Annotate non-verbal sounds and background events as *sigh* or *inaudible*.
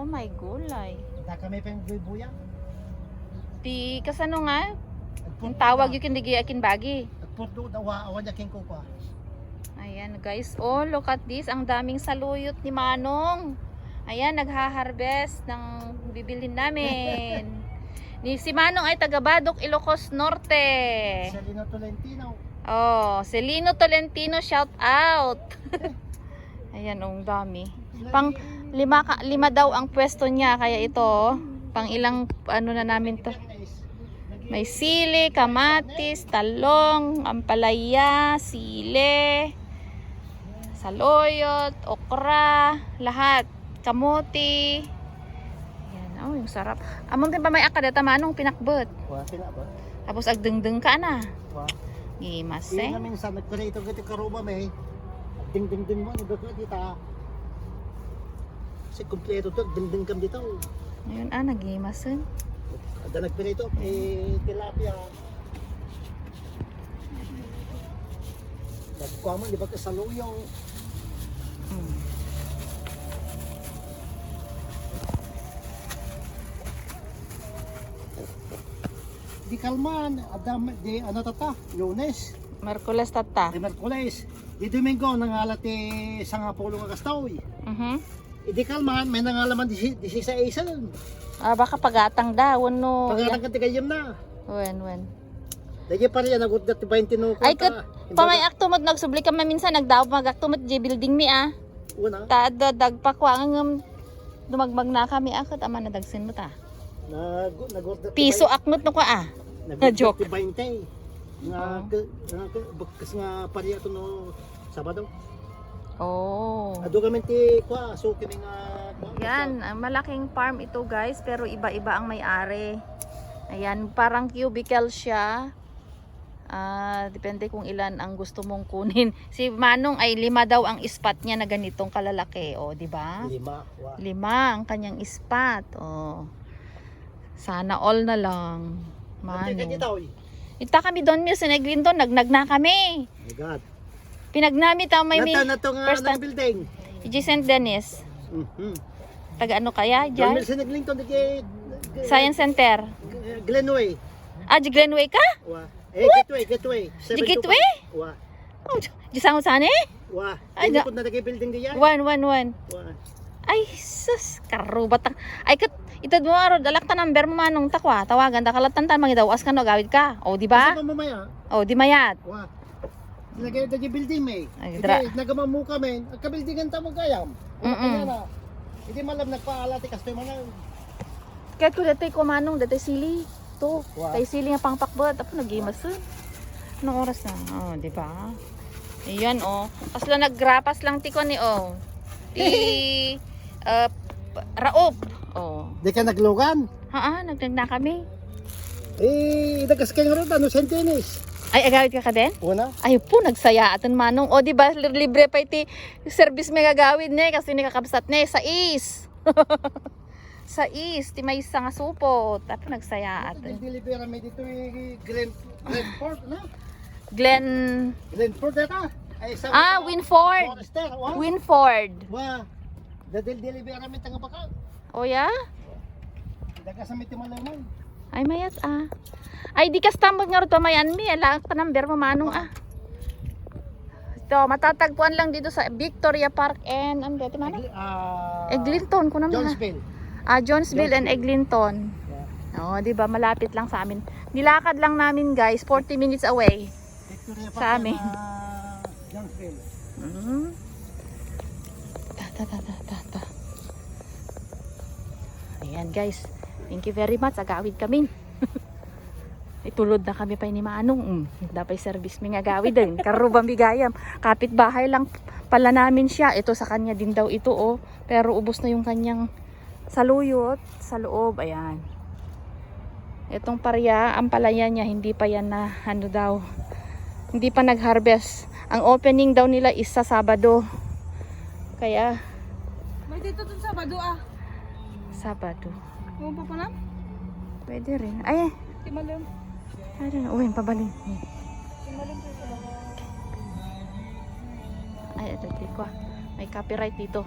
Oh my gulay. Da kami pa yung buya. Ti kasano nga? Ang tawag yung kindig akin bagi. Puto dawa awan yakin ko pa. Ayan guys, oh look at this, ang daming saluyot ni Manong. Ayan, nagha-harvest ng bibilin namin. *laughs* ni si Manong ay taga Badok, Ilocos Norte. Selino Tolentino. Oh, Celino Tolentino, shout out. *laughs* Ayan, oh, ang dami. Pang lima, ka, lima daw ang pwesto niya, kaya ito, oh, pang ilang ano na namin to. May sili, kamatis, talong, ampalaya, sile, saloyot, okra, lahat. Kamuti. Yan, oh, yung sarap. Amon din pa may akadata manong pinakbot. Wa sila ba? Tapos agdengdeng ka na. Wa. Gimas eh. namin sa nagkara ito gati karuba may. Ding ding ding mo ni bakla kita. Si kumpleto to ding ding kam dito. Ayun ah, nagimasan. Ada nagpira ito eh tilapia. Nagkuha mo di ba ka saluyong Mm. di kalman adam di ano tata lunes Merkules tata. di merkules di domingo nangalat ti sanga pulo nga kastaw Mhm. Idi kalman may nangalaman di di sa isan Ah, baka pagatang daw, no. pangalan ka ti kayem na Wen, wen. Dagi pa rin nagut dat 20 no Ay, kat, pamay aktumot nagsubli ka minsan nagdaw magaktumot di building mi ah. una Ta da dagpakwang ngam dumagmag na kami akot ama na dagsin mo ta. nag nagut dat Piso aknot no ko ah. nagut joke. dat 20 nga nga bakas nga pari ato no Sabado. Oh. Ado kami ti kwa so kami nga Yan, ang malaking farm ito guys, pero iba-iba ang may-ari. Ayan, parang cubicle siya. Ah, depende kung ilan ang gusto mong kunin. *laughs* Si Manong ay lima daw ang ispat niya na ganitong kalalaki, oh, di ba? lima wa. Lima ang kanyang ispat. Oh. Sana all na lang. Mano. Kanya Mano. tao eh. Ita kami doon, Miss Negrinto, nagnag na kami. Oh my God. Pinagnami tao may Nata may na to nga first ng building. Iji St. Dennis. Mhm. Taga ano kaya, John Jan? Milson Naglington di Science Center. Glenway. Ah, di Glenway ka? Wa. Eh, gateway, gateway. Di Gateway? Wa. Oh, di sango saan eh? Wa. Ay, na na building diyan. One, one, one. Wa. Ay, sus, karubat. Ay, kat, itad mo aro, dalak ta number mo manong takwa. Tawagan, dakalatan ta, mangidawas ka no, gawid ka. O, di ba? Sa mamaya. O, di mayat. Wa. Nagay da building may. Ay, Ay, dra- nagamamu kami. Ang kabuildingan ta mo gayam. Wa Mm-mm. kanya na. Hindi malam nagpaala ti customer na. Kaya ko dati ko manong, dati sili. To, Wow. tay sili nga pangpakbot. Apo, nagimas eh. Anong oras na? O, di ba? Ayan, o. Kasla naggrapas lang ti ko ni, o. Ti, *laughs* uh, raop. O. Di ka naglugan. Ha, nagdag na kami. Eh, dagas kayo rin. Ano, sentinis. Ay, agawid ka ka din? Una. Ay po, nagsaya atin manong. O, di ba, libre pa iti service may gagawid niya kasi ni kakabsat niya sa is. *laughs* sa is, ti may isa nga supot. Tapos nagsaya atin. Delivery may dito yung Glen, Glenford, na? Glen, Glenford data. Ay, sa ah, Winford. Forester, wa? Winford. Wa. Dadil delivery kami tanga baka. O ya? Daga sa miti malaman. Ay, mayat ah. Ay, di ka stambag nga rin mayan mi. Alang pa number mo manong ah. Ito, matatagpuan lang dito sa Victoria Park and ano dito manong? Ah, Eglinton ko naman ha. Jonesville. Ah, Jonesville and Eglinton. Yeah. Oo, di ba? Malapit lang sa amin. Nilakad lang namin, guys. 40 minutes away. Victoria Sa amin. ah, Jonesville. Mm. Ta, ta, ta, ta, ta, ta. Ayan, guys. Thank you very much. Agawid kami. *laughs* Itulod na kami pa ni Manong. Mm. Dapat service mi nga gawid din. Karubang bigayam. Kapit bahay lang pala namin siya. Ito sa kanya din daw ito, oh. Pero ubos na yung kanyang saluyot sa loob. Ayan. Itong parya, ang palaya niya, hindi pa yan na ano daw. Hindi pa nag-harvest. Ang opening daw nila is sa Sabado. Kaya, May dito dun sa Bado ah. Sabado. Kung pa pa na? Pwede rin. Ay, Timalim. I don't know. Uy, pabaling. Timalim dito. Ay, ito, ko. May copyright dito.